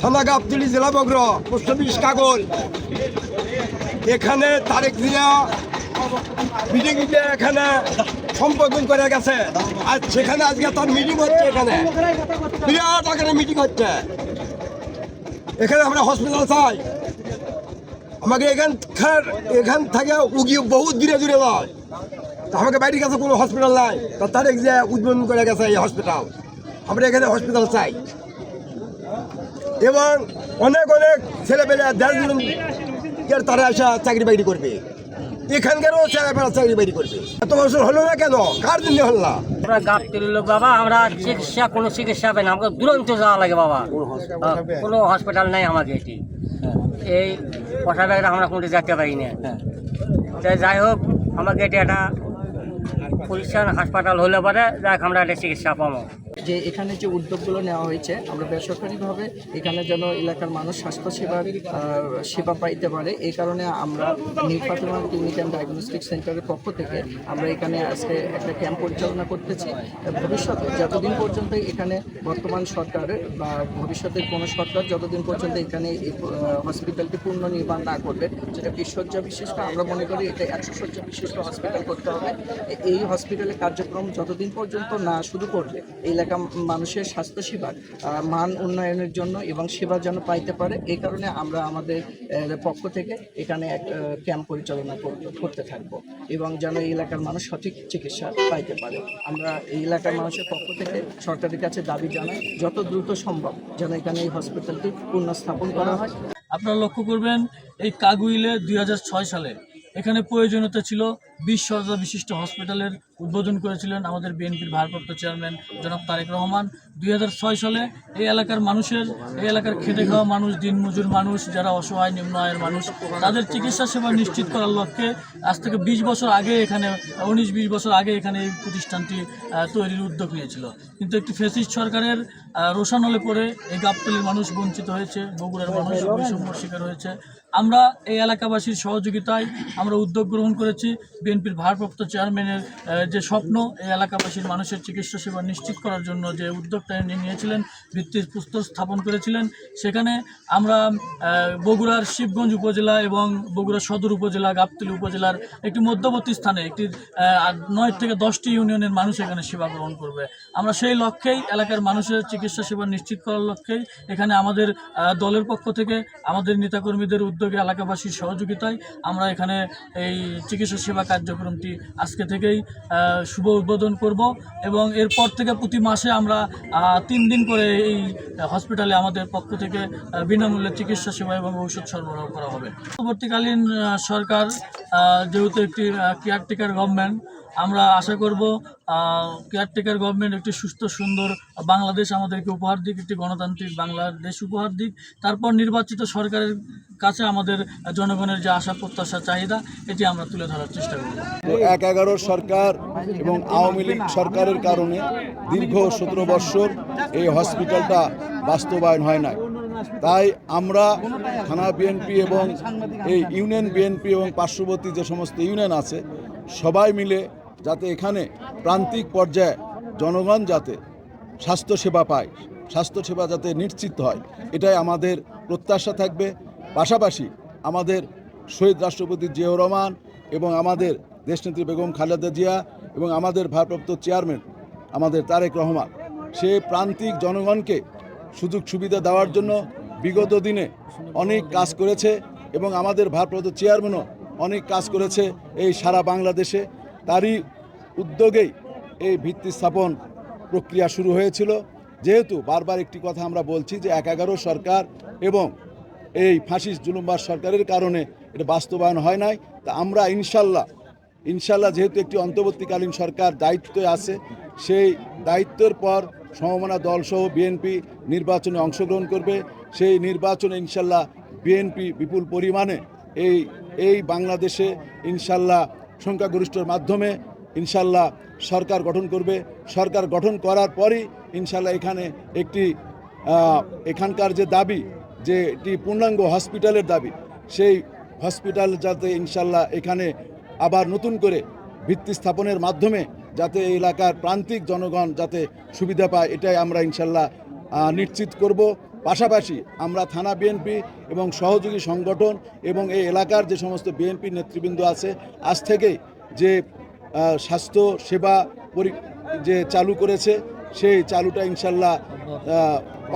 থানা জেলা বগ্র, post office কাগজ। এখানে তারেক জিয়া মিটিং এখানে সম্বোধন করে গেছে। আর সেখানে আজকে তার মিটিং হচ্ছে এখানে। বিরাট আকারে মিটিং হচ্ছে। এখানে আমরা হসপিটাল চাই। আমাকে এখানকার এখান থেকে উগি বহুত দূরে দূরে যায়। তা আমাকে বাড়ির কাছে কোনো হসপিটাল নাই। তা তারেক জিয়া উদ্বোধন করে গেছে এই হসপিটাল আমরা এখানে হসপিটাল চাই। এবং অনেক অনেক ছেলেপেলে দেশ এর তারা আসা চাকরি বাকরি করবে। এখানকারও ছেলেপেলা চাকরি বাকরি করবে। এত বছর হলো না কেন? কার জন্য হল না? আমরা গাপ লোক বাবা আমরা চিকিৎসা কোনো চিকিৎসা হবে না। আমাকে দূরন্ত যাওয়া লাগে বাবা। হ্যাঁ, কোনো হসপিটাল নাই আমাকে এটি। এই ব্যাগটা আমরা কোনো যেতে পারি না। তাই যাই হোক আমাকে এটি একটা পরিষ্কার হাসপাতাল হলে পরে হোক আমরা একটা চিকিৎসা পাবো। যে এখানে যে উদ্যোগগুলো নেওয়া হয়েছে, আমরা বেসরকারিভাবে এখানে যেন এলাকার মানুষ স্বাস্থ্যসেবার সেবা পাইতে পারে, এই কারণে আমরা new Fatema clinic and diagnostic সেন্টারের পক্ষ থেকে আমরা এখানে আজকে একটা ক্যাম্প পরিচালনা করতেছি। ভবিষ্যতে যতদিন পর্যন্ত এখানে বর্তমান সরকারের বা ভবিষ্যতের কোনো সরকার যতদিন পর্যন্ত এখানে এই হসপিটালটি পূর্ণ নির্মাণ না করবে যেটা বিশ্বজ্জা বিশিষ্ট, আমরা মনে করি এটা একশো শয্যা বিশিষ্ট হসপিটাল করতে হবে। এ- এই হসপিটালের কার্যক্রম যতদিন পর্যন্ত না শুরু করবে এলাকা মানুষের স্বাস্থ্যসেবার মান উন্নয়নের জন্য এবং সেবা যেন পাইতে পারে এই কারণে আমরা আমাদের পক্ষ থেকে এখানে এক ক্যাম্প পরিচালনা করতে থাকব এবং যেন এই এলাকার মানুষ সঠিক চিকিৎসা পাইতে পারে। আমরা এই এলাকার মানুষের পক্ষ থেকে সরকারের কাছে দাবি জানাই, যত দ্রুত সম্ভব যেন এখানে এই হসপিটালটি পুনঃস্থাপন করা হয়। আপনারা লক্ষ্য করবেন, এই কাগুইলে দুই সালে এখানে প্রয়োজনীয়তা ছিল বিশ শয্যা বিশিষ্ট হসপিটালের উদ্বোধন করেছিলেন আমাদের বিএনপির ভারপ্রাপ্ত চেয়ারম্যান জনাব তারেক রহমান। দুই হাজার ছয় সালে এই এলাকার মানুষের, এই এলাকার খেটে খাওয়া মানুষ, দিনমজুর মানুষ, যারা অসহায়, নিম্ন আয়ের মানুষ, তাদের চিকিৎসা সেবা নিশ্চিত করার লক্ষ্যে আজ থেকে বিশ বছর আগে এখানে, উনিশ বিশ বছর আগে এখানে এই প্রতিষ্ঠানটি তৈরির উদ্যোগ নিয়েছিল। কিন্তু একটি ফেসিস্ট সরকারের রোশানলে পড়ে এই গাবতলির মানুষ বঞ্চিত হয়েছে, বগুড়ার মানুষ বৈষম্যর শিকার হয়েছে। আমরা এই এলাকাবাসীর সহযোগিতায় আমরা উদ্যোগ গ্রহণ করেছি। বিএনপির ভারপ্রাপ্ত চেয়ারম্যানের যে স্বপ্ন, এই এলাকাবাসীর মানুষের চিকিৎসা সেবা নিশ্চিত করার জন্য যে উদ্যোগটা নিয়েছিলেন, ভিত্তির পুস্তক স্থাপন করেছিলেন, সেখানে আমরা বগুড়ার শিবগঞ্জ উপজেলা এবং বগুড়া সদর উপজেলা, গাবতলী উপজেলার একটি মধ্যবর্তী স্থানে একটি নয় থেকে দশটি ইউনিয়নের মানুষ এখানে সেবা গ্রহণ করবে। আমরা সেই লক্ষ্যেই এলাকার মানুষের চিকিৎসা সেবা নিশ্চিত করার লক্ষ্যেই এখানে আমাদের দলের পক্ষ থেকে, আমাদের নেতাকর্মীদের উদ্যোগে এলাকাবাসীর সহযোগিতায় আমরা এখানে এই চিকিৎসা সেবা কার্যক্রমটি আজকে থেকেই শুভ উদ্বোধন করব এবং এরপর থেকে প্রতি মাসে আমরা তিন দিন করে এই হসপিটালে আমাদের পক্ষ থেকে বিনামূল্যে চিকিৎসা সেবা এবং ঔষধ সরবরাহ করা হবে। পরবর্তীকালীন সরকার যেহেতু একটি কেয়ারটেকার গভর্নমেন্ট আমরা আশা করব কেয়ারটেকার গভর্নমেন্ট একটি সুস্থ, সুন্দর বাংলাদেশ আমাদেরকে উপহার দিক, একটি গণতান্ত্রিক বাংলাদেশ উপহার দিক। তারপর নির্বাচিত সরকারের কাছে আমাদের জনগণের যে আশা, প্রত্যাশা, চাহিদা, এটি আমরা তুলে ধরার চেষ্টা করব। এক এগারো সরকার এবং আওয়ামী লীগ সরকারের কারণে দীর্ঘ সতেরো বৎসর এই হসপিটালটা বাস্তবায়ন হয় নাই। তাই আমরা থানা বিএনপি এবং এই ইউনিয়ন বিএনপি এবং পার্শ্ববর্তী যে সমস্ত ইউনিয়ন আছে, সবাই মিলে যাতে এখানে প্রান্তিক পর্যায়ে জনগণ যাতে স্বাস্থ্যসেবা পায়, স্বাস্থ্যসেবা যাতে নিশ্চিত হয়, এটাই আমাদের প্রত্যাশা থাকবে। পাশাপাশি আমাদের শহীদ রাষ্ট্রপতি জিয়াউর রহমান এবং আমাদের দেশনেত্রী বেগম খালেদা জিয়া এবং আমাদের ভারপ্রাপ্ত চেয়ারম্যান আমাদের তারেক রহমান, সে প্রান্তিক জনগণকে সুযোগ সুবিধা দেওয়ার জন্য বিগত দিনে অনেক কাজ করেছে এবং আমাদের ভারপ্রাপ্ত চেয়ারম্যানও অনেক কাজ করেছে এই সারা বাংলাদেশে। তারই উদ্যোগেই এই ভিত্তি স্থাপন প্রক্রিয়া শুরু হয়েছিল। যেহেতু বারবার একটি কথা আমরা বলছি যে এক এগারো সরকার এবং এই ফাঁসিস জুলুমবাস সরকারের কারণে এটা বাস্তবায়ন হয় নাই। তা আমরা ইনশাল্লাহ ইনশাল্লাহ যেহেতু একটি অন্তর্বর্তীকালীন সরকার দায়িত্বে আছে, সেই দায়িত্বের পর সমমনা দলসহ বিএনপি নির্বাচনে অংশগ্রহণ করবে। সেই নির্বাচনে ইনশাল্লাহ বিএনপি বিপুল পরিমাণে এই এই বাংলাদেশে ইনশাল্লাহ সংখ্যাগরিষ্ঠর মাধ্যমে ইনশাল্লাহ সরকার গঠন করবে। সরকার গঠন করার পরই ইনশাল্লাহ এখানে একটি এখানকার যে দাবি, যে এটি পূর্ণাঙ্গ হসপিটালের দাবি, সেই হসপিটাল যাতে ইনশাল্লাহ এখানে আবার নতুন করে ভিত্তি স্থাপনের মাধ্যমে যাতে এই এলাকার প্রান্তিক জনগণ যাতে সুবিধা পায়, এটাই আমরা ইনশাল্লাহ নিশ্চিত করব। পাশাপাশি আমরা থানা বিএনপি এবং সহযোগী সংগঠন এবং এই এলাকার যে সমস্ত বিএনপি নেতৃবৃন্দ আছে আজ থেকে যে স্বাস্থ্য সেবা পরি যে চালু করেছে সেই চালুটা ইনশাল্লাহ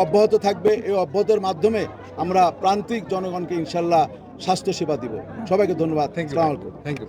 অব্যাহত থাকবে। এই অব্যাহতের মাধ্যমে আমরা প্রান্তিক জনগণকে ইনশাল্লাহ স্বাস্থ্য সেবা দিব। সবাইকে ধন্যবাদ। Thank you thank you